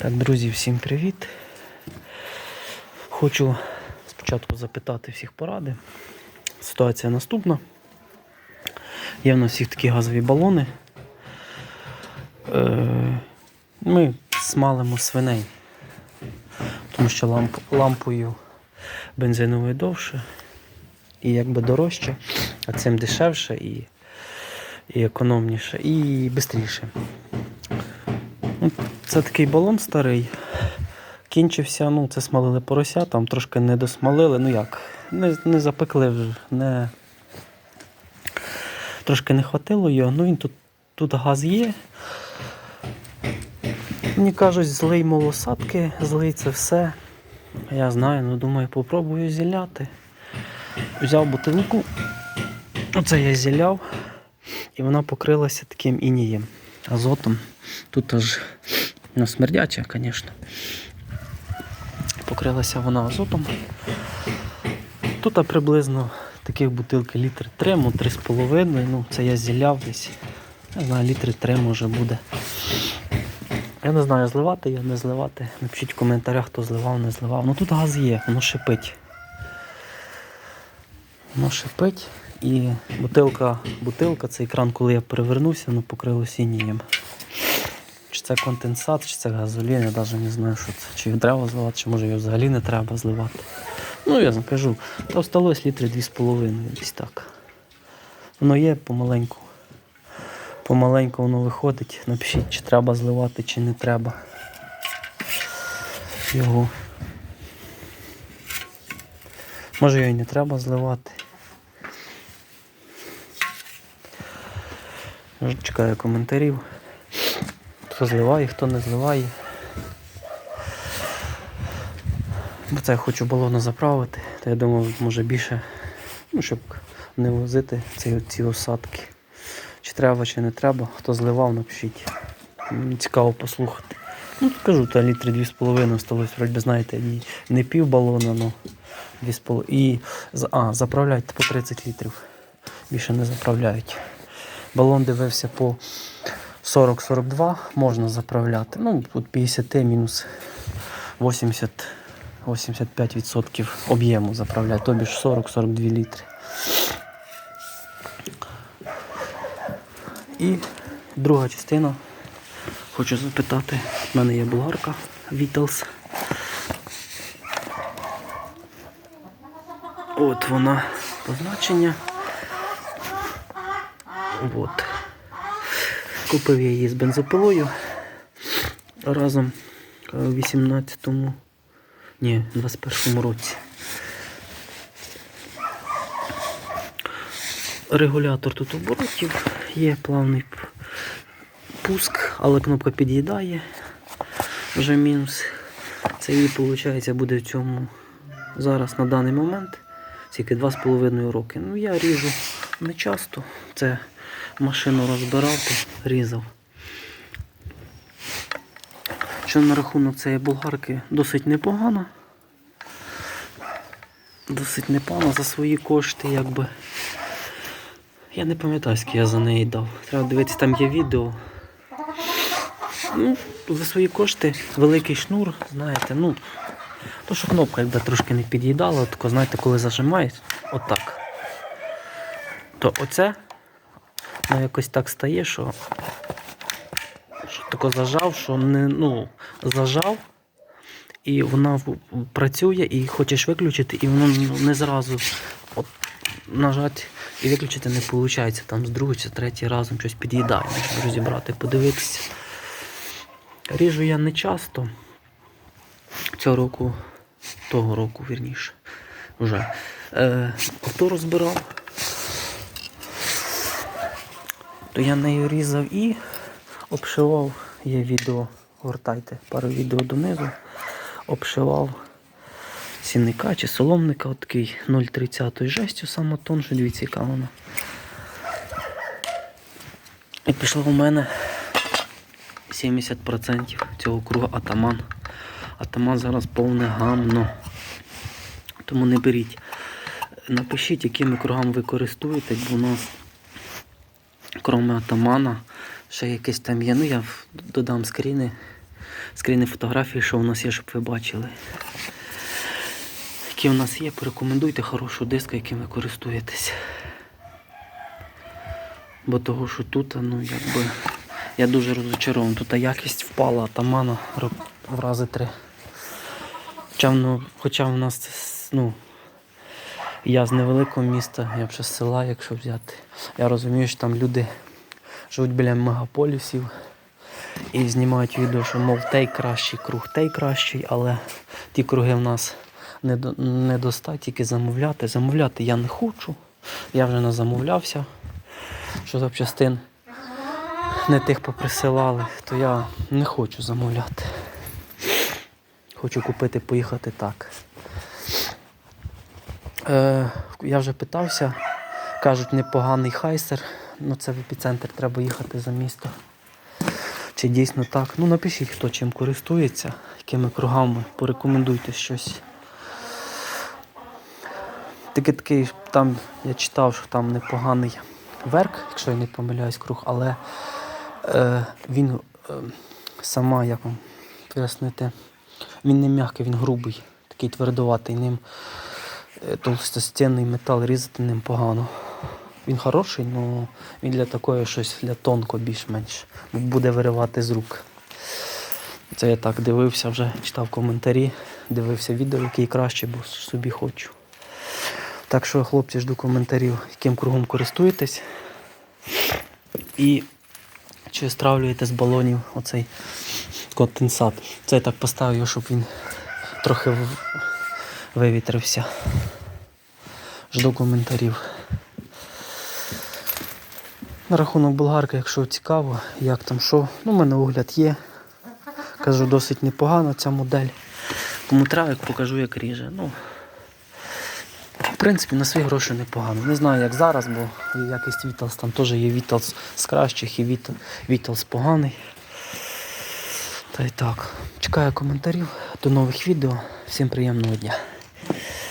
Так, друзі, всім привіт. Хочу спочатку запитати всіх поради. Ситуація наступна. Є в нас всіх такі газові балони. Е, Ми смалимо свиней, тому що ламп, лампою бензиновою довше і якби дорожче, а цим дешевше і, і економніше, і швидше. Це такий балон старий. Кінчився, ну, це смалили порося, там трошки не досмалили. Ну як, не, не запекли, не... трошки не хватило його. Ну він тут, тут газ є. Мені кажуть, злий молосадки, злий це все. Я знаю, ну думаю, попробую зіляти. Взяв бутилку, оце я зіляв, і вона покрилася таким інієм, азотом. Тут аж ну, смердяча, звісно. Покрилася вона азотом. Тут приблизно таких бутилки літр 3, ну 3,5. Ну, це я зіляв десь. Не знаю, літри 3 може буде. Я не знаю, зливати я не зливати. Напишіть в коментарях, хто зливав, не зливав. Ну тут газ є, воно шипить. Воно шипить і бутилка, бутилка, цей кран, коли я перевернувся, ну покрилося інієм. Це конденсат, чи це газолін, я навіть не знаю, що це. Чи його треба зливати, чи може його взагалі не треба зливати. Ну, я кажу, та осталось літри 2,5 десь так. Воно є помаленьку. Помаленьку воно виходить. Напишіть, чи треба зливати, чи не треба. Його. Може його і не треба зливати. Чекаю коментарів. Хто зливає, хто не зливає. Бо це я хочу балони заправити, то я думав, може більше, ну, щоб не возити ці, ці осадки. Чи треба, чи не треба, хто зливав, напишіть. Мені цікаво послухати. Ну, кажу, та літри 2,5 осталось, вроді, знаєте, і не пів балона, ну 2,5. І а, заправляють по 30 літрів. Більше не заправляють. Балон дивився по 40-42 можна заправляти. Ну, тут 50 мінус 80 85% об'єму заправляти, тобі ж 40-42 літри. І друга частина. Хочу запитати, в мене є болгарка Vittles. От вона позначення. От. Купив я її з бензопилою разом е, у 18-му, ні, 21-му році. Регулятор тут оборотів, є плавний пуск, але кнопка під'їдає. Вже мінус. Це її, виходить, буде в цьому зараз на даний момент. Тільки 2,5 роки. Ну я ріжу не часто. Це машину розбирав, то різав. Що на рахунок цієї болгарки досить непогано. Досить непогано за свої кошти, якби. Я не пам'ятаю, скільки я за неї дав. Треба дивитися, там є відео. Ну, за свої кошти великий шнур, знаєте, ну. То, що кнопка якби трошки не під'їдала, тако, знаєте, коли зажимаєш, отак. То оце ну, якось так стає, що, що тако зажав, що не, ну, зажав, і вона працює, і хочеш виключити, і воно ну, не зразу от, нажати і виключити не виходить. Там з другого чи третій разом щось під'їдає. Можна розібрати, подивитися. Ріжу я не часто. Цього року, того року, вірніше, вже. Е, авто розбирав. То я нею різав і обшивав, є відео, гортайте пару відео донизу, обшивав сінника чи соломника, отакий 0,30 жестю самотон, що дивіться, яка вона. І пішло у мене 70% цього круга атаман. Атаман зараз повне гамно. Тому не беріть. Напишіть, якими кругами ви користуєтесь, бо у нас, крім атамана, ще якесь там є. Ну я додам скріни скріни фотографії, що у нас є, щоб ви бачили. Які у нас є, порекомендуйте хорошу диску, яким ви користуєтесь. Бо того, що тут, ну якби. Я дуже розочарований. Тут якість впала, атамана в рази три. Хоча, ну, хоча в нас ну, я з невеликого міста, я ще з села, якщо взяти. Я розумію, що там люди живуть біля мегаполісів і знімають відео, що мов той кращий круг, той кращий, але ті круги в нас не достать, тільки замовляти. Замовляти я не хочу. Я вже не замовлявся, що запчастин не тих поприсилали, то я не хочу замовляти. Хочу купити, поїхати так. Е, я вже питався, кажуть, непоганий хайсер, ну це в епіцентр треба їхати за місто. Чи дійсно так? Ну напишіть, хто чим користується, якими кругами, порекомендуйте щось. Тільки такий, там я читав, що там непоганий верк, якщо я не помиляюсь, круг, але е, він е, сама, як вам пояснити, він не м'який, він грубий, такий твердуватий ним. Е, Толстостінний метал різати ним погано. Він хороший, але він для такої щось для тонко більш-менш буде виривати з рук. Це я так дивився вже, читав коментарі, дивився відео, який краще, бо собі хочу. Так що, хлопці, жду коментарів, яким кругом користуєтесь. І чи стравлюєте з балонів оцей конденсат. Це я так поставив, щоб він трохи вивітрився. Жду коментарів. На рахунок болгарки, якщо цікаво, як там що. Ну, у мене огляд є. Кажу, досить непогана ця модель. Кому треба, як покажу, як ріже. Ну, в принципі, на свої гроші непогано. Не знаю, як зараз, бо якість Віталс там теж є Віталс з кращих і Віталс поганий. Та й так. Чекаю коментарів. До нових відео. Всім приємного дня.